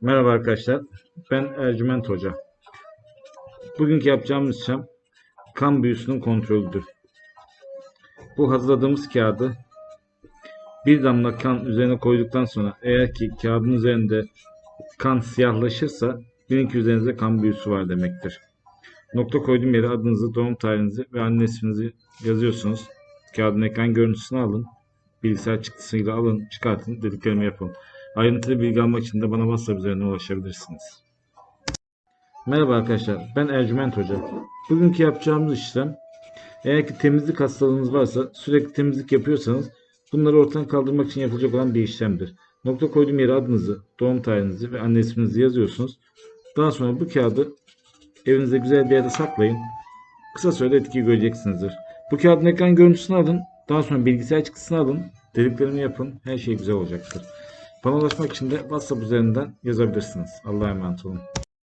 Merhaba arkadaşlar. Ben Ercüment Hoca. Bugünkü yapacağımız işlem kan büyüsünün kontrolüdür. Bu hazırladığımız kağıdı bir damla kan üzerine koyduktan sonra eğer ki kağıdın üzerinde kan siyahlaşırsa bilin ki üzerinizde kan büyüsü var demektir. Nokta koyduğum yere adınızı, doğum tarihinizi ve anne isminizi yazıyorsunuz. Kağıdın ekran görüntüsünü alın. Bilgisayar çıktısıyla alın, çıkartın, dediklerimi yapın. Ayrıntılı bilgi almak için de bana WhatsApp üzerinden ulaşabilirsiniz. Merhaba arkadaşlar, ben Ercüment Hoca. Bugünkü yapacağımız işlem, eğer ki temizlik hastalığınız varsa, sürekli temizlik yapıyorsanız, bunları ortadan kaldırmak için yapılacak olan bir işlemdir. Nokta koyduğum yere adınızı, doğum tarihinizi ve anne isminizi yazıyorsunuz. Daha sonra bu kağıdı evinizde güzel bir yerde saklayın. Kısa sürede etkiyi göreceksinizdir. Bu kağıdın ekran görüntüsünü alın. Daha sonra bilgisayar çıktısını alın. Dediklerimi yapın. Her şey güzel olacaktır. Bana ulaşmak için de WhatsApp üzerinden yazabilirsiniz. Allah'a emanet olun.